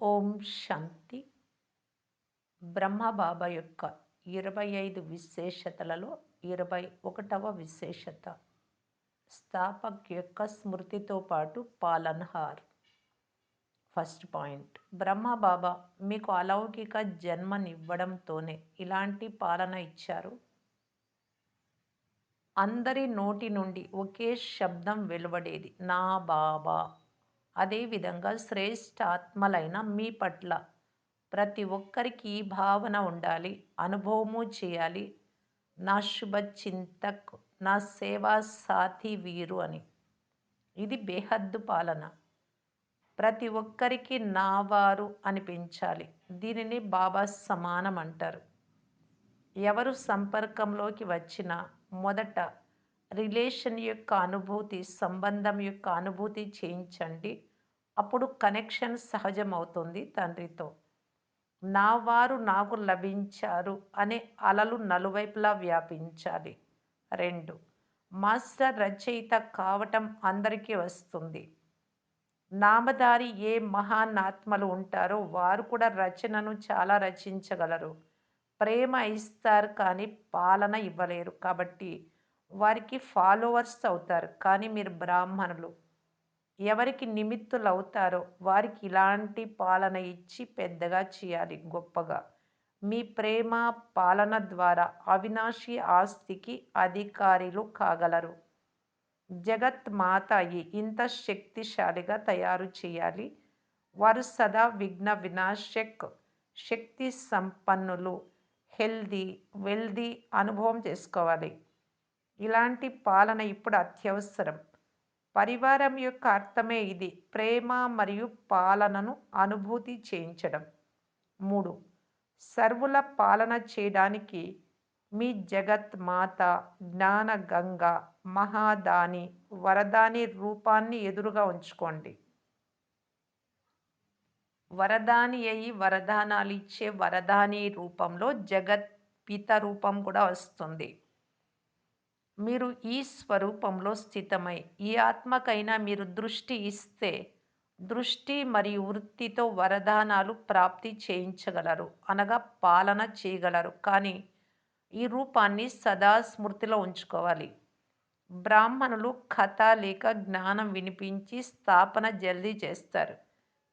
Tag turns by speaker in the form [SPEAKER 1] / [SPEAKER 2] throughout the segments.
[SPEAKER 1] ఓం శాంతి. బ్రహ్మబాబా యొక్క ఇరవై ఐదు విశేషతలలో ఇరవై ఒకటవ విశేషత. స్థాపక్ యొక్క స్మృతితో పాటు పాలన్హార్. First point. బ్రహ్మబాబా మీకు అలౌకిక జన్మనివ్వడంతోనే ఇలాంటి పాలన ఇచ్చారు. అందరి నోటి నుండి ఒకే శబ్దం వెలువడేది నా బాబా. అదేవిధంగా శ్రేష్ఠ ఆత్మలైన మీ పట్ల ప్రతి ఒక్కరికి ఈ భావన ఉండాలి అనుభవము చేయాలి. నా శుభచింతక్ నా సేవా సాథి వీరు అని. ఇది బేహద్దు పాలన. ప్రతి ఒక్కరికి నా వారు అనిపించాలి దీనిని బాబా సమానం అంటారు. ఎవరు సంపర్కంలోకి వచ్చినా మొదట రిలేషన్ యొక్క అనుభూతి సంబంధం యొక్క అనుభూతి చేయించండి. అప్పుడు కనెక్షన్ సహజమవుతుంది తండ్రితో. నా వారు నాకు లభించారు అనే అలలు నలువైపులా వ్యాపించాలి. రెండు మాస్టర్ రచయిత కావటం అందరికీ వస్తుంది. నామదారి ఏ మహానాత్మలు ఉంటారో వారు కూడా రచనను చాలా రచించగలరు. ప్రేమ ఇస్తారు కానీ పాలన ఇవ్వలేరు. కాబట్టి వారికి ఫాలోవర్స్ అవుతారు. కానీ మీరు బ్రాహ్మణులు. ఎవరికి నిమిత్తులు అవుతారో వారికి ఇలాంటి పాలన ఇచ్చి పెద్దగా చేయాలి గొప్పగా. మీ ప్రేమ పాలన ద్వారా అవినాశి ఆస్తికి అధికారులు కాగలరు. జగత్ మాత ఇంత శక్తిశాలిగా తయారు చేయాలి. వారు సదా విఘ్న వినాశక్ శక్తి సంపన్నులు హెల్దీ వెల్దీ అనుభవం చేసుకోవాలి. ఇలాంటి పాలన ఇప్పుడు అత్యవసరం. పరివారం యొక్క అర్థమే ఇది. ప్రేమ మరియు పాలనను అనుభూతి చేయించడం. మూడు. సర్వుల పాలన చేయడానికి మీ జగత్ మాత జ్ఞాన గంగ మహాదాని వరదాని రూపాన్ని ఎదురుగా ఉంచుకోండి. వరదాని అయి వరదానాలు ఇచ్చే వరదాని రూపంలో జగత్ పిత రూపం కూడా వస్తుంది. మీరు ఈ స్వరూపంలో స్థితమై ఈ ఆత్మకైనా మీరు దృష్టి ఇస్తే దృష్టి మరియు వృత్తితో వరదానాలు ప్రాప్తి చేయించగలరు అనగా పాలన చేయగలరు. కానీ ఈ రూపాన్ని సదా స్మృతిలో ఉంచుకోవాలి. బ్రాహ్మణులు కథ లేక జ్ఞానం వినిపించి స్థాపన జల్దీ చేస్తారు.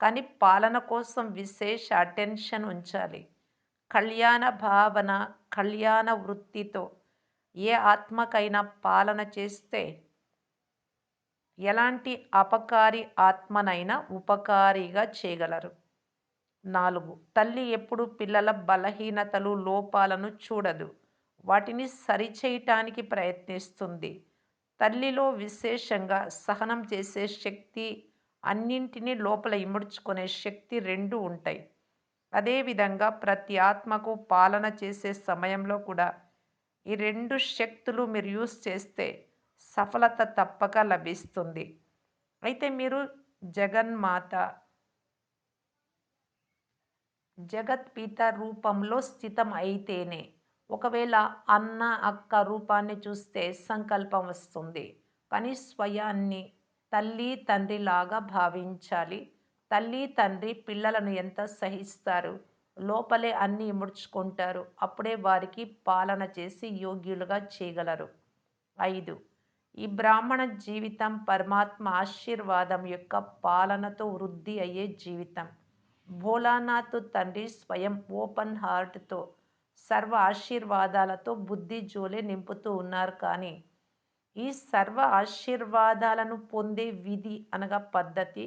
[SPEAKER 1] కానీ పాలన కోసం విశేష అటెన్షన్ ఉంచాలి. కళ్యాణ భావన కళ్యాణ వృత్తితో ఏ ఆత్మకైనా పాలన చేస్తే ఎలాంటి అపకారి ఆత్మనైనా ఉపకారిగా చేయగలరు. నాలుగు తల్లి ఎప్పుడు పిల్లల బలహీనతలు లోపాలను చూడదు. వాటిని సరిచేయటానికి ప్రయత్నిస్తుంది. తల్లిలో విశేషంగా సహనం చేసే శక్తి అన్నింటినీ లోపల ఇముడ్చుకునే శక్తి రెండు ఉంటాయి. అదేవిధంగా ప్రతి ఆత్మకు పాలన చేసే సమయంలో కూడా ఈ రెండు శక్తులు మీరు యూస్ చేస్తే సఫలత తప్పక లభిస్తుంది. అయితే మీరు జగన్మాత జగత్పిత రూపంలో స్థితం అయితేనే ఒకవేళ అన్న అక్క రూపాన్ని చూస్తే సంకల్పం వస్తుంది. కానీ స్వయాన్ని తల్లి తండ్రిలాగా భావించాలి. తల్లి తండ్రి పిల్లలను ఎంత సహిస్తారు? లోపలే అన్నీ ముడుచుకుంటారు. అప్పుడే వారికి పాలన చేసి యోగ్యులుగా చేయగలరు. ఐదు. ఈ బ్రాహ్మణ జీవితం పరమాత్మ ఆశీర్వాదం యొక్క పాలనతో వృద్ధి అయ్యే జీవితం. భోలానాథ్ తండ్రి స్వయం ఓపెన్ హార్ట్తో సర్వ ఆశీర్వాదాలతో బుద్ధి జోలే నింపుతూ ఉన్నారు కానీ ఈ సర్వ ఆశీర్వాదాలను పొందే విధి అనగా పద్ధతి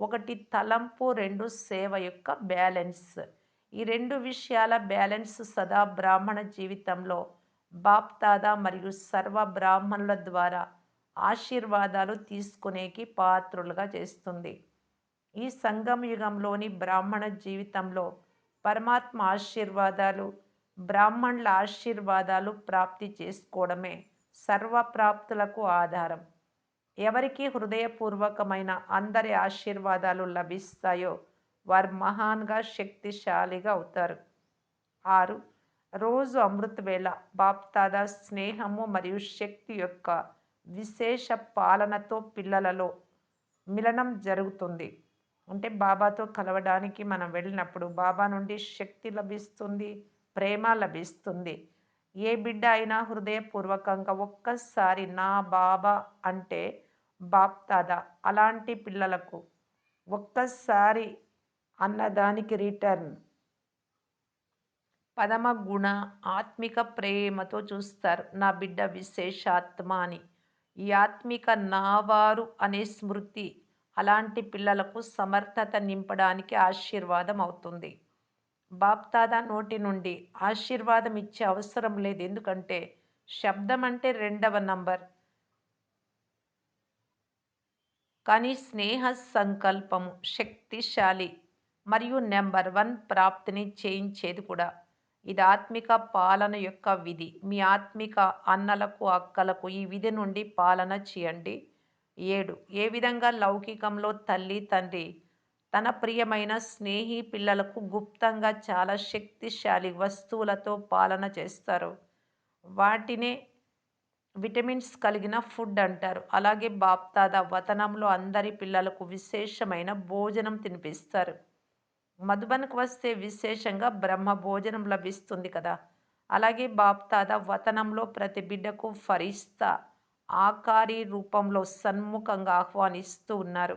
[SPEAKER 1] ఒకటి తలంపు రెండు సేవ యొక్క బ్యాలెన్స్. ఈ రెండు విషయాల బ్యాలెన్స్ సదా బ్రాహ్మణ జీవితంలో బాప్తాదా మరియు సర్వ బ్రాహ్మణుల ద్వారా ఆశీర్వాదాలు తీసుకునేకి పాత్రులుగా చేస్తుంది. ఈ సంగమ యుగంలోని బ్రాహ్మణ జీవితంలో పరమాత్మ ఆశీర్వాదాలు బ్రాహ్మణుల ఆశీర్వాదాలు ప్రాప్తి చేసుకోవడమే సర్వప్రాప్తులకు ఆధారం. ఎవరికి హృదయపూర్వకమైన అందరి ఆశీర్వాదాలు లభిస్తాయో వారు మహాన్గా శక్తిశాలిగా అవుతారు. ఆరు రోజు అమృత వేళ బాప్తాదా స్నేహము మరియు శక్తి యొక్క విశేష పాలనతో పిల్లలలో మిలనం జరుగుతుంది. అంటే బాబాతో కలవడానికి మనం వెళ్ళినప్పుడు బాబా నుండి శక్తి లభిస్తుంది ప్రేమ లభిస్తుంది. ఏ బిడ్డ అయినా హృదయపూర్వకంగా ఒక్కసారి నా బాబా అంటే బాప్తాదా. అలాంటి పిల్లలకు ఒక్కసారి అన్నదానికి రిటర్న్ పదమ గుణ ఆత్మిక ప్రేమతో చూస్తారు. నా బిడ్డ విశేషాత్మ అని ఈ ఆత్మిక నావారు అనే స్మృతి అలాంటి పిల్లలకు సమర్థత నింపడానికి ఆశీర్వాదం అవుతుంది. బాప్తాదా నోటి నుండి ఆశీర్వాదం ఇచ్చే అవసరం లేదు. ఎందుకంటే శబ్దం అంటే రెండవ నంబర్. కానీ స్నేహ సంకల్పము శక్తిశాలి. మరియు నెంబర్ వన్ ప్రాప్తిని చేయించేది కూడా. ఇది ఆత్మిక పాలన యొక్క విధి. మీ ఆత్మిక అన్నలకు అక్కలకు ఈ విధి నుండి పాలన చేయండి. ఏడు. ఏ విధంగా లౌకికంలో తల్లి తండ్రి తన ప్రియమైన స్నేహి పిల్లలకు గుప్తంగా చాలా శక్తిశాలి వస్తువులతో పాలన చేస్తారు. వాటినే విటమిన్స్ కలిగిన ఫుడ్ అంటారు. అలాగే బాప్తాద వతనంలో అందరి పిల్లలకు విశేషమైన భోజనం తినిపిస్తారు. మధుబన్కు వస్తే విశేషంగా బ్రహ్మ భోజనం లభిస్తుంది కదా. అలాగే బాప్తాద వతనంలో ప్రతి బిడ్డకు ఫరిస్తా ఆకారి రూపంలో సన్ముఖంగా ఆహ్వానిస్తూ ఉన్నారు.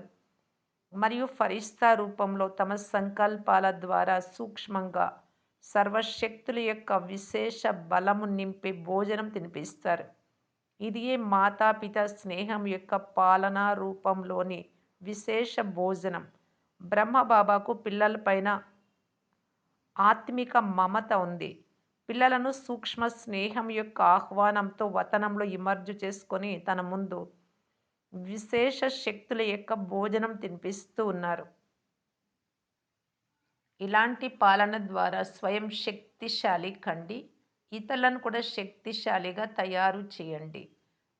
[SPEAKER 1] మరియు ఫరిస్తా రూపంలో తమ సంకల్పాల ద్వారా సూక్ష్మంగా సర్వశక్తుల యొక్క విశేష బలము నింపి భోజనం తినిపిస్తారు. ఇది మాతాపిత స్నేహం యొక్క పాలనా రూపంలోని విశేష భోజనం. బ్రహ్మబాబాకు పిల్లలపైన ఆత్మిక మమత ఉంది. పిల్లలను సూక్ష్మ స్నేహం యొక్క ఆహ్వానంతో వతనంలో ఇమర్జు చేసుకొని తన ముందు విశేష శక్తుల యొక్క భోజనం తినిపిస్తూ ఉన్నారు. ఇలాంటి పాలన ద్వారా స్వయం శక్తిశాలి కండి. ఇతరులను కూడా శక్తిశాలిగా తయారు చేయండి.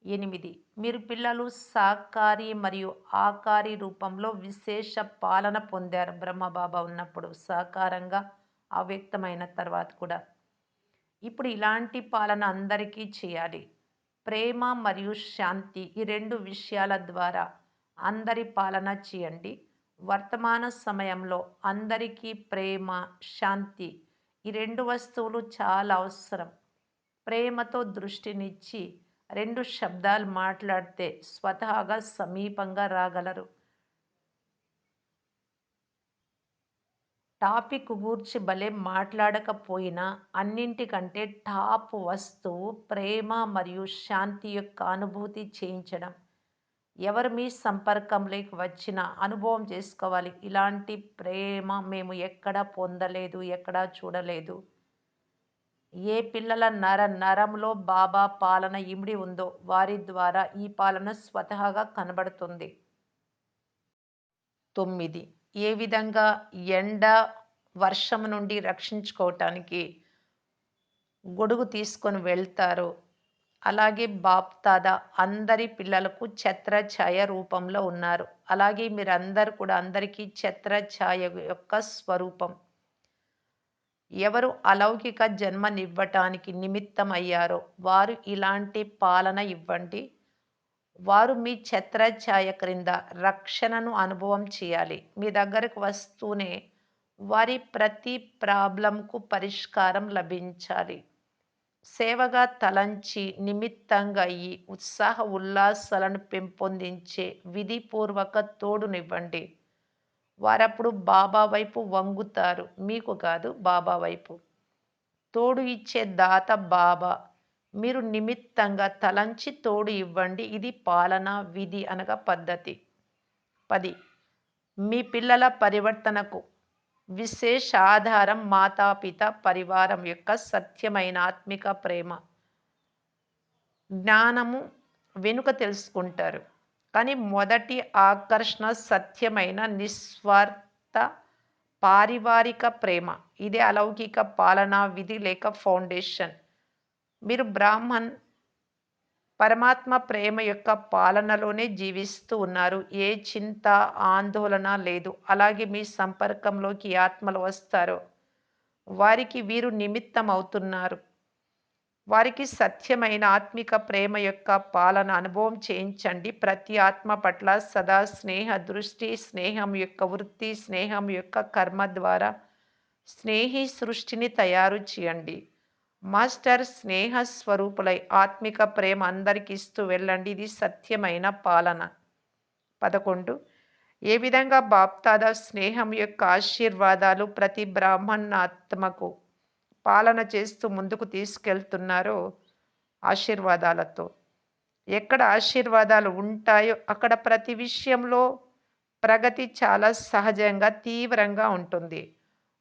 [SPEAKER 1] ఎనిమిది. మీరు పిల్లలు సాకారి మరియు ఆకారి రూపంలో విశేష పాలన పొందారు. బ్రహ్మబాబా ఉన్నప్పుడు సాకారంగా అవ్యక్తమైన తర్వాత కూడా. ఇప్పుడు ఇలాంటి పాలన అందరికీ చేయాలి. ప్రేమ మరియు శాంతి ఈ రెండు విషయాల ద్వారా అందరి పాలన చేయండి. వర్తమాన సమయంలో అందరికీ ప్రేమ శాంతి ఈ రెండు వస్తువులు చాలా అవసరం. ప్రేమతో దృష్టినిచ్చి రెండు శబ్దాలు మాట్లాడితే స్వతహాగా సమీపంగా రాగలరు. టాపిక్ గూర్చి భలే మాట్లాడకపోయినా అన్నింటికంటే టాప్ వస్తువు ప్రేమ మరియు శాంతి యొక్క అనుభూతి చేయించడం. ఎవరు మీ సంపర్కంలోకి వచ్చినా అనుభవం చేసుకోవాలి. ఇలాంటి ప్రేమ మేము ఎక్కడా పొందలేదు ఎక్కడా చూడలేదు. ఏ పిల్లల నర నరంలో బాబా పాలన ఇమిడి ఉందో వారి ద్వారా ఈ పాలన స్వతహాగా కనబడుతుంది. తొమ్మిది. ఏ విధంగా ఎండ వర్షం నుండి రక్షించుకోవటానికి గొడుగు తీసుకొని వెళ్తారో అలాగే బాప్తాద అందరి పిల్లలకు ఛత్ర ఛాయ రూపంలో ఉన్నారు. అలాగే మీరందరూ కూడా అందరికీ ఛత్ర ఛాయ యొక్క స్వరూపం. ఎవరు అలౌకిక జన్మనివ్వటానికి నిమిత్తం అయ్యారో వారు ఇలాంటి పాలన ఇవ్వండి. వారు మీ ఛత్రఛాయ క్రింద రక్షణను అనుభవం చేయాలి. మీ దగ్గరకు వస్తూనే వారి ప్రతి ప్రాబ్లంకు పరిష్కారం లభించాలి. సేవగా తలంచి నిమిత్తంగా అయ్యి ఉత్సాహ ఉల్లాసాలను పెంపొందించే విధిపూర్వక తోడునివ్వండి. వారప్పుడు బాబా వైపు వంగుతారు. మీకు కాదు బాబా వైపు. తోడు ఇచ్చే దాత బాబా. మీరు నిమిత్తంగా తలంచి తోడు ఇవ్వండి. ఇది పాలన విధి అనగా పద్ధతి. పది. మీ పిల్లల పరివర్తనకు విశేష ఆధారం మాతాపిత పరివారం యొక్క సత్యమైన ఆత్మిక ప్రేమ. జ్ఞానము వెనుక తెలుసుకుంటారు. కానీ మొదటి ఆకర్షణ సత్యమైన నిస్వార్థ పారివారిక ప్రేమ. ఇదే అలౌకిక పాలనా విధి లేక ఫౌండేషన్. మీరు బ్రాహ్మణ్ పరమాత్మ ప్రేమ యొక్క పాలనలోనే జీవిస్తూ ఉన్నారు. ఏ చింత ఆందోళన లేదు. అలాగే మీ సంపర్కంలోకి ఆత్మలు వస్తారో వారికి వీరు నిమిత్తం అవుతున్నారు వారికి సత్యమైన ఆత్మిక ప్రేమ యొక్క పాలన అనుభవం చేయించండి. ప్రతి ఆత్మ పట్ల సదా స్నేహ దృష్టి స్నేహం యొక్క వృత్తి స్నేహం యొక్క కర్మ ద్వారా స్నేహి సృష్టిని తయారు చేయండి. మాస్టర్ స్నేహ స్వరూపులై ఆత్మిక ప్రేమ అందరికి ఇస్తూ వెళ్ళండి. ఇది సత్యమైన పాలన. పదకొండు. ఏ విధంగా బాప్తాద స్నేహం యొక్క ఆశీర్వాదాలు ప్రతి బ్రాహ్మణాత్మకు పాలన చేస్తూ ముందుకు తీసుకెళ్తున్నారో ఆశీర్వాదాలతో. ఎక్కడ ఆశీర్వాదాలు ఉంటాయో అక్కడ ప్రతి విషయంలో ప్రగతి చాలా సహజంగా తీవ్రంగా ఉంటుంది.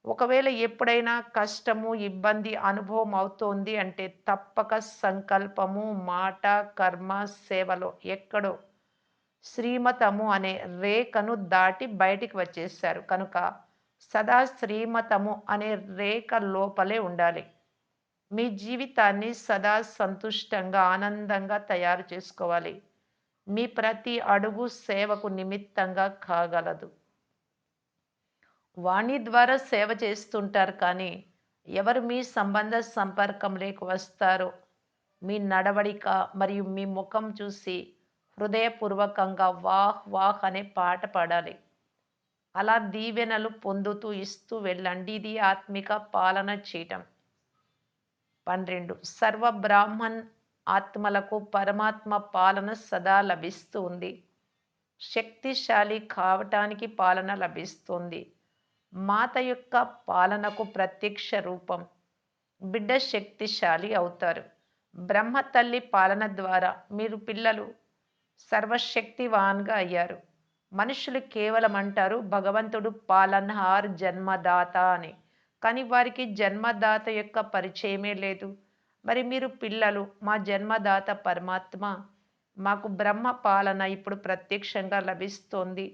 [SPEAKER 1] ఒకవేళ ఎప్పుడైనా కష్టము ఇబ్బంది అనుభవం అవుతోంది అంటే తప్పక సంకల్పము మాట కర్మ సేవలో ఎక్కడో శ్రీమతము అనే రేఖను దాటి బయటికి వచ్చేసారు కనుక సదా శ్రీమతము అనే రేఖ లోపలే ఉండాలి. మీ జీవితాన్ని సదా సంతుష్టంగా ఆనందంగా తయారు చేసుకోవాలి. మీ ప్రతి అడుగు సేవకు నిమిత్తంగా కాగలదు. వాణి ద్వారా సేవ చేస్తుంటారు కానీ ఎవరు మీ సంబంధ సంపర్కం లేక వస్తారో మీ నడవడిక మరియు మీ ముఖం చూసి హృదయపూర్వకంగా వాహ్ వాహ్ అనే పాట పాడాలి. అలా దీవెనలు పొందుతూ ఇస్తూ వెళ్ళండి. ఇది ఆత్మిక పాలన చేయటం పన్నెండు. సర్వ బ్రాహ్మణ్ ఆత్మలకు పరమాత్మ పాలన సదా లభిస్తూ ఉంది శక్తిశాలి కావటానికి పాలన లభిస్తుంది. మాత యొక్క పాలనకు ప్రత్యక్ష రూపం. బిడ్డ శక్తిశాలి అవుతారు. బ్రహ్మ తల్లి పాలన ద్వారా మీరు పిల్లలు సర్వశక్తివాన్గా అయ్యారు. మనుషులు కేవలం అంటారు భగవంతుడు పాలన్హార్ జన్మదాత అని. కానీ వారికి జన్మదాత యొక్క పరిచయమే లేదు. మరి మీరు పిల్లలు మా జన్మదాత పరమాత్మ మాకు బ్రహ్మ పాలన ఇప్పుడు ప్రత్యక్షంగా లభిస్తోంది.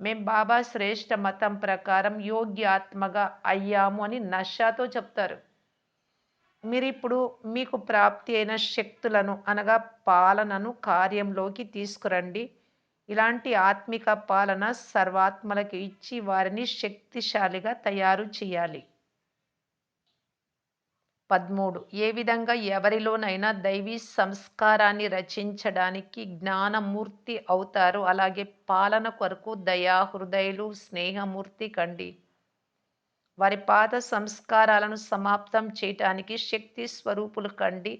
[SPEAKER 1] మేం బాబా శ్రేష్ఠ మతం ప్రకారం యోగ్యాత్మగా అయ్యాము అని నషాతో చెప్తారు. మీరు ఇప్పుడు మీకు ప్రాప్తి అయిన శక్తులను అనగా పాలనను కార్యంలోకి తీసుకురండి. ఇలాంటి ఆత్మిక పాలన సర్వాత్మలకు ఇచ్చి వారిని శక్తిశాలిగా తయారు చేయాలి. పదమూడు. ఏ విధంగా ఎవరిలోనైనా దైవీ సంస్కారాన్ని రచించడానికి జ్ఞానమూర్తి అవుతారు. అలాగే పాలన కొరకు దయా హృదయులు స్నేహమూర్తి కండి. వారి పాత సంస్కారాలను సమాప్తం చేయటానికి శక్తి స్వరూపులు కండి.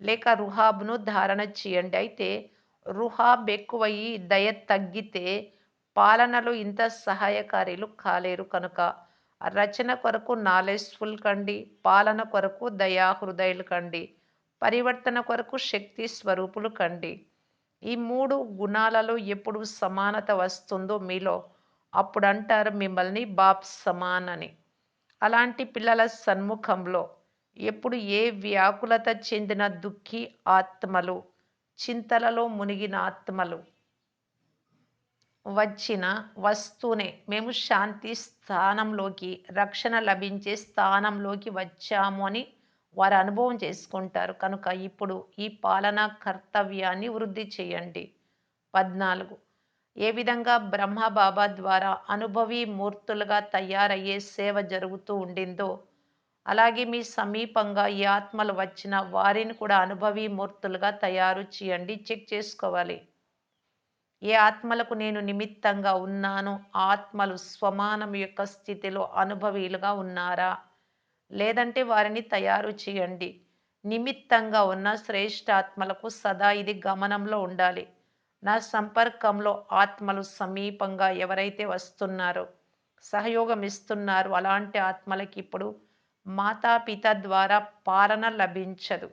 [SPEAKER 1] లేక రుహాబ్ను ధారణ చేయండి. అయితే రుహాబ్ ఎక్కువయ్యి దయ తగ్గితే పాలనలు ఇంత సహాయకారీలు కాలేరు కనుక. రచన కొరకు నాలెడ్జ్ఫుల్ కండి పాలన కొరకు దయాహృదయులు కండి పరివర్తన కొరకు శక్తి స్వరూపులు కండి. ఈ మూడు గుణాలలో ఎప్పుడు సమానత వస్తుందో మీలో అప్పుడు అంటారు మిమ్మల్ని బాప్ సమాన్ అని అలాంటి పిల్లల సన్ముఖంలో ఎప్పుడు ఏ వ్యాకులత చెందిన దుఃఖి ఆత్మలు చింతలలో మునిగిన ఆత్మలు. వచ్చిన వస్తువునే మేము శాంతి స్థానంలోకి రక్షణ లభించే స్థానంలోకి వచ్చాము అని వారు అనుభవం చేసుకుంటారు. కనుక ఇప్పుడు ఈ పాలనా కర్తవ్యాన్ని వృద్ధి చేయండి. పద్నాలుగు. ఏ విధంగా బ్రహ్మ బాబా ద్వారా అనుభవీ మూర్తులుగా తయారయ్యే సేవ జరుగుతూ ఉండిందో అలాగే మీ సమీపంగా ఈ ఆత్మలు వచ్చిన వారిని కూడా అనుభవీ మూర్తులుగా తయారు చేయండి చెక్ చేసుకోవాలి. ఏ ఆత్మలకు నేను నిమిత్తంగా ఉన్నాను ఆత్మలు స్వమానం యొక్క స్థితిలో అనుభవీలుగా ఉన్నారా? లేదంటే వారిని తయారు చేయండి. నిమిత్తంగా ఉన్న శ్రేష్ఠాత్మలకు సదా ఇది గమనంలో ఉండాలి. నా సంపర్కంలో ఆత్మలు సమీపంగా ఎవరైతే వస్తున్నారో సహయోగం ఇస్తున్నారు అలాంటి ఆత్మలకి ఇప్పుడు మాతాపిత ద్వారా పాలన లభించదు.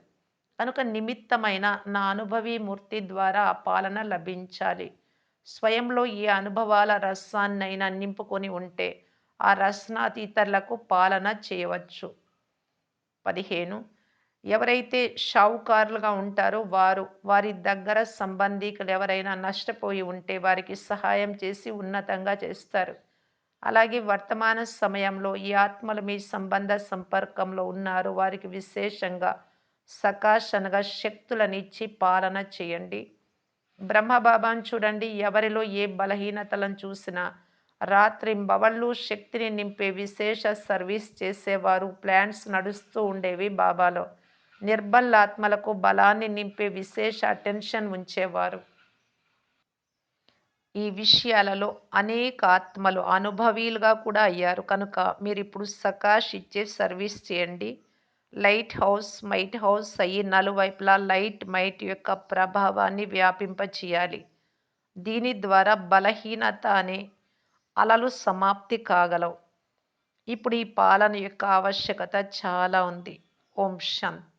[SPEAKER 1] కనుక నిమిత్తమైన నా అనుభవీ మూర్తి ద్వారా ఆ పాలన లభించాలి. స్వయంలో ఈ అనుభవాల రసాన్నైనా నింపుకొని ఉంటే ఆ రసనాతి ఇతరులకు పాలన చేయవచ్చు. పదిహేను. ఎవరైతే షావుకారులుగా ఉంటారో వారు వారి దగ్గర సంబంధికులు ఎవరైనా నష్టపోయి ఉంటే వారికి సహాయం చేసి ఉన్నతంగా చేస్తారు. అలాగే వర్తమాన సమయంలో ఈ ఆత్మలు మీ సంబంధ సంపర్కంలో ఉన్నారు. వారికి విశేషంగా సకాశనగా శక్తులనిచ్చి పాలన చేయండి. బ్రహ్మబాబాను చూడండి. ఎవరిలో ఏ బలహీనతలను చూసినా రాత్రింబవళ్ళు శక్తిని నింపే విశేష సర్వీస్ చేసేవారు. ప్లాన్స్ నడుస్తూ ఉండేవి బాబాలో. నిర్బలాత్మలకు బలాన్ని నింపే విశేష అటెన్షన్ ఉంచేవారు. ఈ విషయాలలో అనేక ఆత్మలు అనుభవీలుగా కూడా అయ్యారు. కనుక మీరు ఇప్పుడు సకాష్ ఇచ్చే సర్వీస్ చేయండి. లైట్ హౌస్ మైట్ హౌస్ అయ్యి నలువైపులా లైట్ మైట్ యొక్క ప్రభావాన్ని వ్యాపింపచేయాలి. దీని ద్వారా బలహీనత అనే అలలు సమాప్తి కాగలవు. ఇప్పుడు ఈ పాలన యొక్క ఆవశ్యకత చాలా ఉంది. ఓం శాంతి.